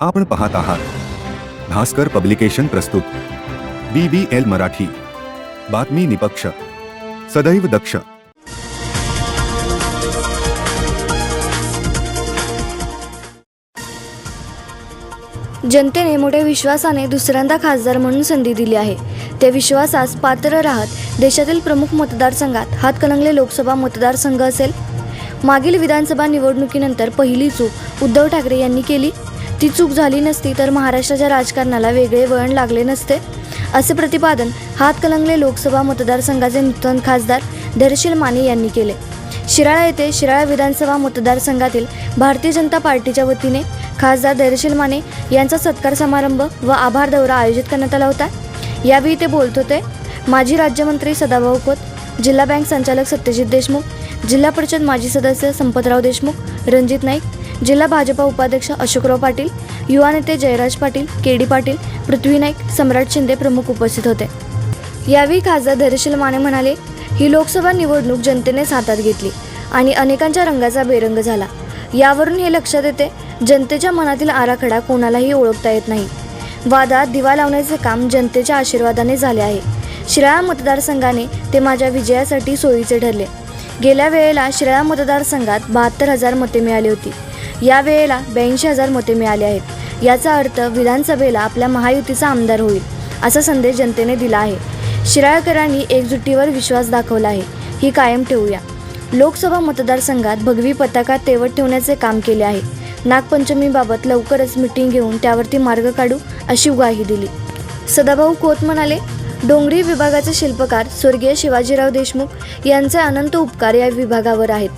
आपण पाहत आहात. भास्कर पब्लिकेशन प्रस्तुत. B B L Marathi. बातमी निपक्ष. सदैव दक्ष. जनतेने मोठ्या विश्वासाने दुसऱ्यांदा खासदार म्हणून संधी दिली आहे. त्या विश्वासास पात्र राहत देशातील प्रमुख मतदारसंघात हातकणंगले लोकसभा मतदारसंघ असेल. मागील विधानसभा निवडणुकीनंतर पहिली चूक उद्धव ठाकरे यांनी केली. ती चूक झाली नसती तर महाराष्ट्राच्या राजकारणाला वेगळे वळण लागले नसते. असे प्रतिपादन हातकलंगले लोकसभा मतदारसंघाचे नूतन खासदार धैर्यशील माने यांनी केले. शिराळा येथे शिराळा विधानसभा मतदारसंघातील भारतीय जनता पार्टीच्या वतीने खासदार धैर्यशील माने यांचा सत्कार समारंभ व आभार दौरा आयोजित करण्यात आला होता. यावेळी ते बोलत होते माजी राज्यमंत्री सदाभाऊ खोत जिल्हा बँक संचालक सत्यजित देशमुख जिल्हा परिषद माजी सदस्य संपतराव देशमुख रणजित नाईक जिल्हा भाजपा उपाध्यक्ष अशोकराव पाटील युवा नेते जयराज पाटील के डी पाटील पृथ्वी नाईक सम्राट शिंदे प्रमुख उपस्थित होते. यावेळी खासदार धैर्यशील माने म्हणाले ही लोकसभा निवडणूक जनतेनेच हातात घेतली आणि अनेकांच्या रंगाचा बेरंग झाला. यावरून हे लक्षात येते जनतेच्या मनातील आराखडा कोणालाही ओळखता येत नाही. वादात दिवा लावण्याचे काम जनतेच्या आशीर्वादाने झाले आहे. शिराळा मतदारसंघाने ते माझ्या विजयासाठी सोयीचे ठरले. गेल्या वेळेला शिराळा मतदारसंघात बहात्तर हजार मते मिळाली होती. या वेळेला ब्याऐंशी हजार मते मिळाली आहेत. याचा अर्थ विधानसभेला आपल्या महायुतीचा आमदार होईल असा संदेश जनतेने दिला आहे. शिराळकरांनी एकजुटीवर विश्वास दाखवला आहे. ही कायम ठेवूया. लोकसभा मतदारसंघात भगवी पताका तेवत ठेवण्याचे काम केले आहे. नागपंचमीबाबत लवकरच मिटिंग घेऊन त्यावरती मार्ग काढू अशी ग्वाही दिली. सदाभाऊ कोत म्हणाले डोंगरी विभागाचे शिल्पकार स्वर्गीय शिवाजीराव देशमुख यांचे अनंत उपकार या विभागावर आहेत.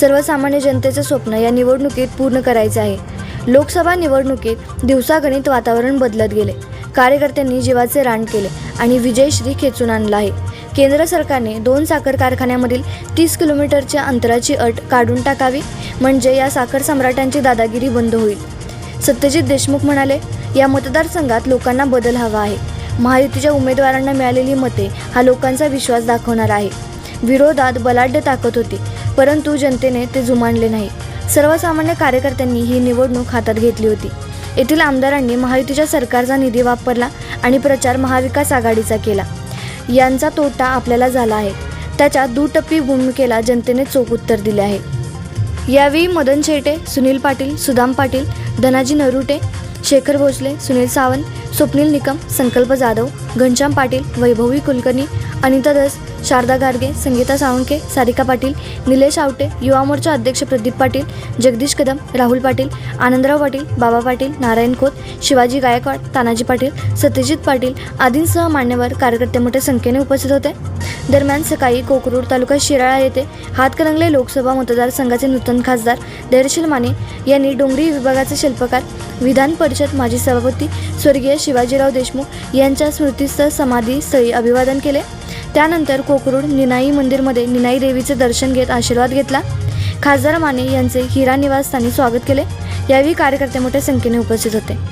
सर्वसामान्य जनतेचं स्वप्न या निवडणुकीत पूर्ण करायचं आहे. लोकसभा निवडणुकीत दिवसागणित वातावरण बदलत गेले. कार्यकर्त्यांनी जीवाचे रान केले आणि विजयश्री खेचून आणला आहे. केंद्र सरकारने दोन साखर कारखान्यामधील तीस किलोमीटरच्या अंतराची अट काढून टाकावी म्हणजे या साखर सम्राटांची दादागिरी बंद होईल. सत्यजित देशमुख म्हणाले या मतदारसंघात लोकांना बदल हवा आहे. महायुतीच्या उमेदवारांना मिळालेली मते हा लोकांचा विश्वास दाखवणार आहे. विरोधात बलाढ्य ताकद होती. परंतु जनतेने ते जुमानले नाही. सर्वसामान्य कार्यकर्त्यांनी ही निवडणूक हातात घेतली होती. येथील आमदारांनी महायुतीच्या सरकारचा निधी वापरला आणि प्रचार महाविकास आघाडीचा केला. यांचा तोटा आपल्याला झाला आहे. त्याच्या दुटप्पी भूमिकेला जनतेने चोख उत्तर दिले आहे. यावेळी मदन शेटे सुनील पाटील सुदाम पाटील धनाजी नरुटे शेखर भोसले सुनील सावंत स्वप्नील निकम संकल्प जाधव घनश्याम पाटील वैभवी कुलकर्णी अनिता दस शारदा गाडगे संगीता साळुंके सारिका पाटील निलेश आवटे युवा मोर्चा अध्यक्ष प्रदीप पाटील जगदीश कदम राहुल पाटील आनंदराव पाटील बाबा पाटील नारायण खोत शिवाजी गायकवाड तानाजी पाटील सत्यजित पाटील आदींसह मान्यवर कार्यकर्ते मोठ्या संख्येने उपस्थित होते. दरम्यान सकाळी कोकरूड तालुका शिराळा येथे हातकणंगले लोकसभा मतदारसंघाचे नूतन खासदार धैर्यशील माने यांनी डोंगरी विभागाचे शिल्पकार विधान परिषद माजी सभापती स्वर्गीय शिवाजीराव देशमुख यांच्या स्मृतीस्थळ समाधीस्थळी अभिवादन केले. त्यानंतर कोकरूड निनाई मंदिरमध्ये निनाई देवीचे दर्शन घेत आशीर्वाद घेतला. खासदार माने यांचे हिरा निवासस्थानी स्वागत केले. यावेळी कार्यकर्ते मोठ्या संख्येने उपस्थित होते.